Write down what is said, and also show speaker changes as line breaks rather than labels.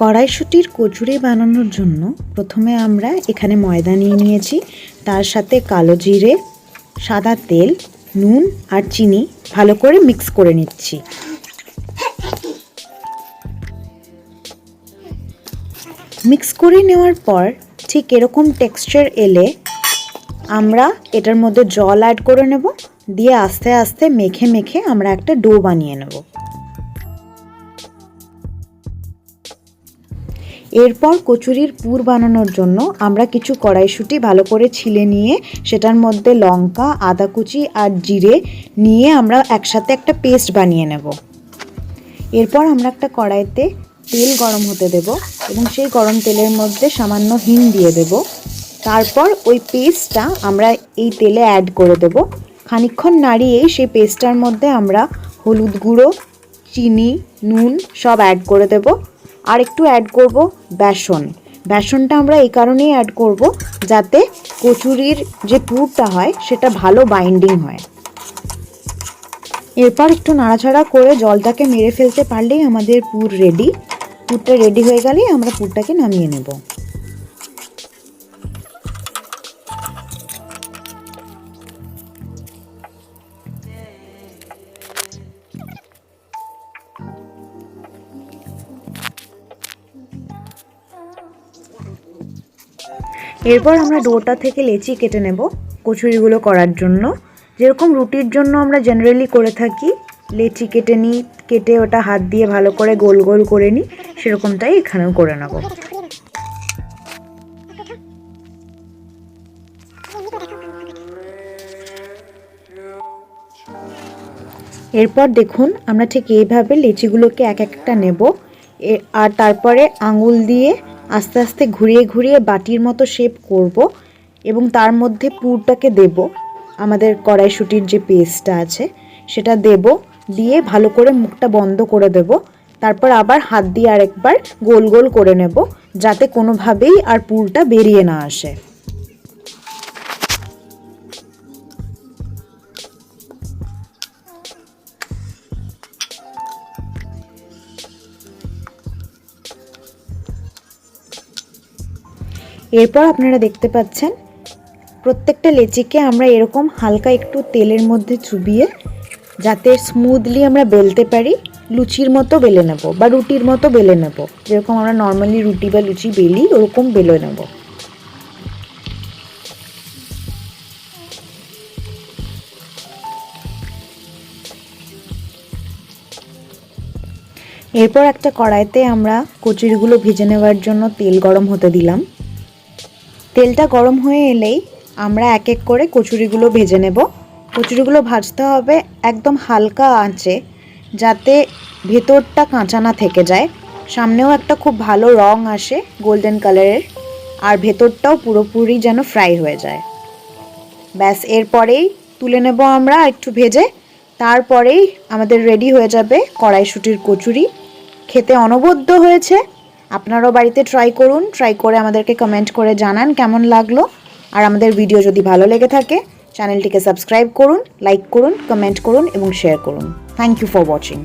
কড়াইশুটির কচুরি বানানোর জন্য প্রথমে আমরা এখানে ময়দা নিয়ে নিয়েছি। তার সাথে কালো জিরে, সাদা তেল, নুন আর চিনি ভালো করে মিক্স করে নিচ্ছি। মিক্স করে নেওয়ার পর ঠিক এরকম টেক্সচার এলে আমরা এটার মধ্যে জল অ্যাড করে নেব। দিয়ে আস্তে আস্তে মেখে মেখে আমরা একটা ডো বানিয়ে নেব। এরপর কচুরির পুর বানানোর জন্য আমরা কিছু কড়াইশুঁটি ভালো করে ছিলে নিয়ে সেটার মধ্যে লঙ্কা আদা কুচি আর জিরে নিয়ে আমরা একসাথে একটা পেস্ট বানিয়ে নেব। এরপর আমরা একটা কড়াইতে তেল গরম হতে দেব এবং সেই গরম তেলের মধ্যে সামান্য হিং দিয়ে দেব। তারপর ওই পেস্টটা আমরা এই তেলে অ্যাড করে দেব। খানিক্ষণ নাড়িয়ে সেই পেস্টটার মধ্যে আমরা হলুদ গুঁড়ো, চিনি, নুন সব অ্যাড করে দেব। আর একটু অ্যাড করব বেসন। বেসনটা আমরা এই কারণেই অ্যাড করব যাতে কচুরির যে পুরটা হয়, সেটা ভালো বাইন্ডিং হয়। এরপর একটু নাড়াচাড়া করে জলটাকে মেরে ফেলতে পারলেই আমাদের পুর রেডি পুরটা রেডি হয়ে গেলেই আমরা পুরটাকে নামিয়ে নেব। এরপর আমরা ডোটা থেকে লেচি কেটে নেব কচুরিগুলো করার জন্য। যেরকম রুটির জন্য আমরা জেনারেলি করে থাকি, লেচি কেটে নিই, কেটে ওটা হাত দিয়ে ভালো করে গোল গোল করে নিই, সেরকমটাই এখানেও করে নেব। এরপর দেখুন আমরা ঠিক এইভাবে লেচিগুলোকে এক একটা নেব। আর তারপরে আঙুল দিয়ে আস্তে আস্তে ঘুরিয়ে ঘুরিয়ে বাটির মতো শেপ করব এবং তার মধ্যে পুরটাকে দেব। আমাদের কড়াইশুটির যে পেস্টটা আছে, সেটা দেব দিয়ে ভালো করে মুখটা বন্ধ করে দেব। তারপর আবার হাত দিয়ে আরেকবার গোল গোল করে নেব, যাতে কোনোভাবেই আর পুরটা বেরিয়ে না আসে। এরপর আপনারা দেখতে পাচ্ছেন, প্রত্যেকটা লেচিকে আমরা এরকম হালকা একটু তেলের মধ্যে চুবিয়ে, যাতে স্মুথলি আমরা বেলতে পারি, লুচির মতো বেলে নেব বা রুটির মতো বেলে নেব। যেরকম আমরা নর্মালি রুটি বা লুচি বেলি, ওরকম বেলে নেব। এরপর একটা কড়াইতে আমরা কচুরিগুলো ভেজে নেওয়ার জন্য তেল গরম হতে দিলাম। তেলটা গরম হয়ে এলেই আমরা এক এক করে কচুরিগুলো ভেজে নেব। কচুরিগুলো ভাজতে হবে একদম হালকা আঁচে যাতে ভেতরটা কাঁচা না থেকে যায়। সামনেও একটা খুব ভালো রং আসে গোল্ডেন কালারের আর ভেতরটাও পুরোপুরি যেন ফ্রাই হয়ে যায়। ব্যাস, এরপরেই তুলে নেব আমরা একটু ভেজে। তারপরেই আমাদের রেডি হয়ে যাবে কড়াইশুটির কচুরি। খেতে অনবদ্য হয়েছে। আপনারাও বাড়িতে ট্রাই করুন ট্রাই করে আমাদেরকে কমেন্ট করে জানান কেমন লাগল। আর আমাদের ভিডিও যদি ভালো লেগে থাকে চ্যানেলটিকে সাবস্ক্রাইব করুন লাইক করুন কমেন্ট করুন এবং শেয়ার করুন। Thank you for watching